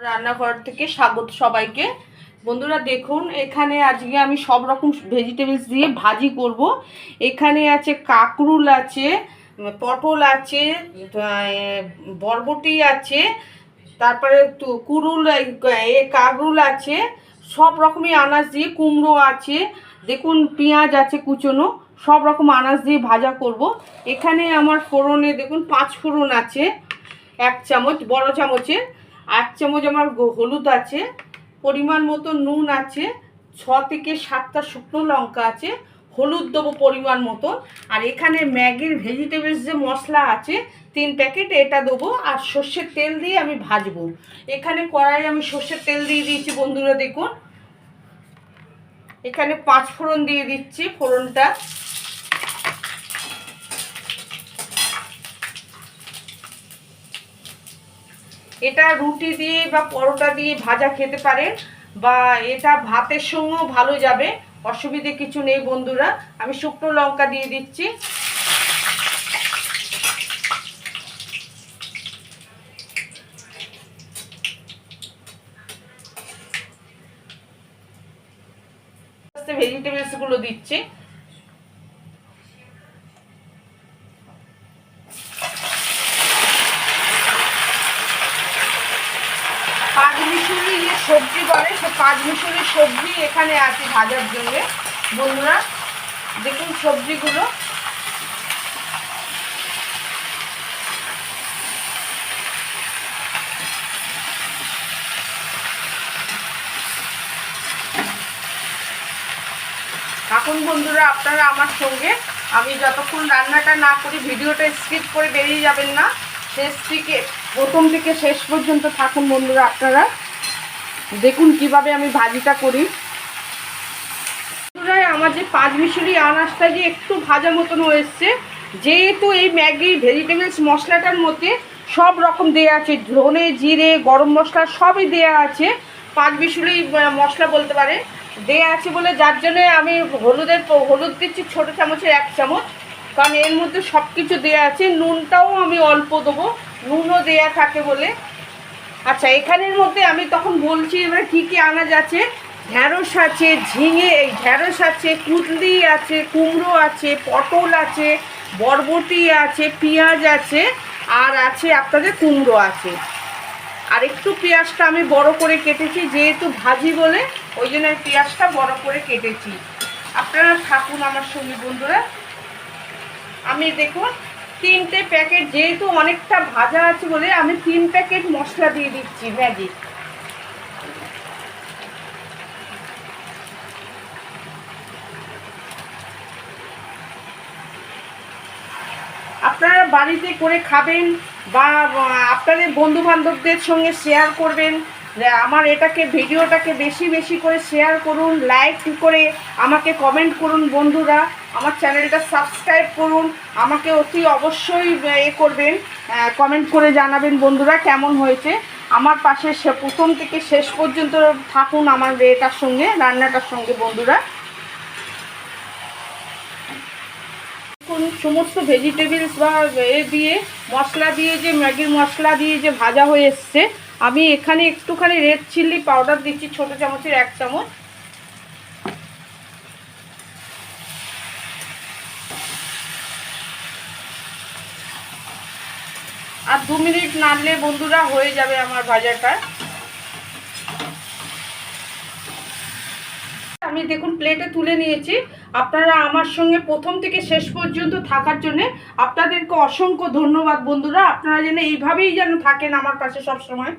রান্নাঘর থেকে স্বাগত সবাইকে। বন্ধুরা, দেখুন, এখানে আজকে আমি সব রকম ভেজিটেবলস দিয়ে ভাজি করব। এখানে আছে কাকরুল আছে, পটল আছে বরবটি আছে, তারপরে কুরুল এ কাকরুল আছে, সব রকমই আনাজ দিয়ে কুমড়ো আছে, দেখুন, পেঁয়াজ আছে কুচনো, সব রকম আনাজ দিয়ে ভাজা করব। এখানে আমার ফোড়নে, দেখুন, পাঁচ ফোড়ন আছে, এক চামচ, বড় চামচে এক চামচ আমার হলুদ আছে, পরিমাণ মতো নুন আছে, ছ থেকে সাতটা শুকনো লঙ্কা আছে, হলুদ দেবো পরিমাণ মতো। আর এখানে ম্যাগির ভেজিটেবলস যে মশলা আছে, তিন প্যাকেট এটা দেবো, আর সর্ষের তেল দিয়ে আমি ভাজবো। এখানে কড়াই আমি সর্ষের তেল দিয়ে দিয়েছি, বন্ধুরা দেখুন। এখানে পাঁচ ফোড়ন দিয়ে দিচ্ছি ফোড়নটা। এটা রুটি দিয়ে বা পরোটা দিয়ে ভাজা খেতে পারেন, বা এটা ভাতের সঙ্গেও ভালো যাবে, অসুবিধে কিছু নেই বন্ধুরা। আমি শুকনো লঙ্কা দিয়ে দিচ্ছি। ভেজিটেবলসগুলো দিচ্ছি। পাঁচমিশুরি যে সবজি বলে সে পাঁচ পাঁচমিশুরি সবজি এখানে আছে ভাজার জন্য। বন্ধুরা, দেখুন সবজিগুলো। এখন বন্ধুরা, আপনারা আমার সঙ্গে, আমি যতক্ষণ রান্নাটা না করি, ভিডিওটা স্কিপ করে বেরিয়ে যাবেন না। শেষ থেকে প্রথম থেকে শেষ পর্যন্ত থাকুন বন্ধুরা আপনারা। দেখুন কীভাবে আমি ভাজিটা করি। বন্ধুরা, আমার যে পাঁচ মিশরি আনাজটা যে একটু ভাজা মতন হয়েছে, যেহেতু এই ম্যাগি, ভেজিটেবলস, মশলাটার মধ্যে সব রকম দেয়া আছে। ধনে, জিরে, গরম মশলা সবই দেয়া আছে। পাঁচ মিশরি মশলা বলতে পারে দেয়া আছে বলে যার জন্য আমি হলুদের, হলুদ দিচ্ছি ছোটো চামচের এক চামচ। কারণ এর মধ্যে সব কিছু দেওয়া আছে, নুনটাও আমি অল্প দেবো, নুনও দেয়া থাকে বলে। আচ্ছা এখানের মধ্যে আমি তখন বলছি, এবার কী কী আনাজ আছে? ঢ্যাঁড়স আছে, ঝিঙে, এই ঢ্যাঁড়স আছে কুঁদলি আছে, কুমড়ো আছে, পটল আছে, বরবটি আছে, পেঁয়াজ আছে, আর আছে আপনাদের কুমড়ো আছে। আর একটু পেঁয়াজটা আমি বড় করে কেটেছি, যেহেতু ভাজি বলে, ওই জন্য পেঁয়াজটা বড় করে কেটেছি। আপনারা থাকুন আমার সঙ্গে, বন্ধুরা। আমি দেখুন তিনটে প্যাকেট যেহেতু অনেকটা ভাজা আছে বলে আমি তিন প্যাকেট মশলা দিয়ে দিচ্ছি, ম্যাগি। আপনারা বাড়িতে করে খাবেন বা আপনাদের বন্ধু বান্ধবদের সঙ্গে শেয়ার করবেন। আমার এটাকে, ভিডিওটাকে বেশি বেশি করে শেয়ার করুন লাইক করে আমাকে কমেন্ট করুন বন্ধুরা। আমার চ্যানেলটা সাবস্ক্রাইব করুন, আমাকে অতি অবশ্যই, এ করবেন কমেন্ট করে জানাবেন বন্ধুরা কেমন হয়েছে। আমার পাশে সে, প্রথম থেকে শেষ পর্যন্ত থাকুন আমার এটার সঙ্গে, রান্নাটার সঙ্গে বন্ধুরা। সমস্ত ভেজিটেবলস বা, এ দিয়ে, মশলা দিয়ে যে, ম্যাগির মশলা দিয়ে যে ভাজা হয়ে এসছে আমি এখানে একটুখানি রেড চিল্লি পাউডার দিচ্ছি, ছোট চামচের এক চামচ। আর দু মিনিট নাড়লে বন্ধুরা হয়ে যাবে আমার ভাজাটা। আমি দেখুন প্লেটে তুলে নিয়েছি। আপনারা আমার সঙ্গে প্রথম থেকে শেষ পর্যন্ত থাকার জন্য আপনাদেরকে অসংখ্য ধন্যবাদ বন্ধুরা। আপনারা যেন এইভাবেই যেন থাকেন আমার পাশে সব সময়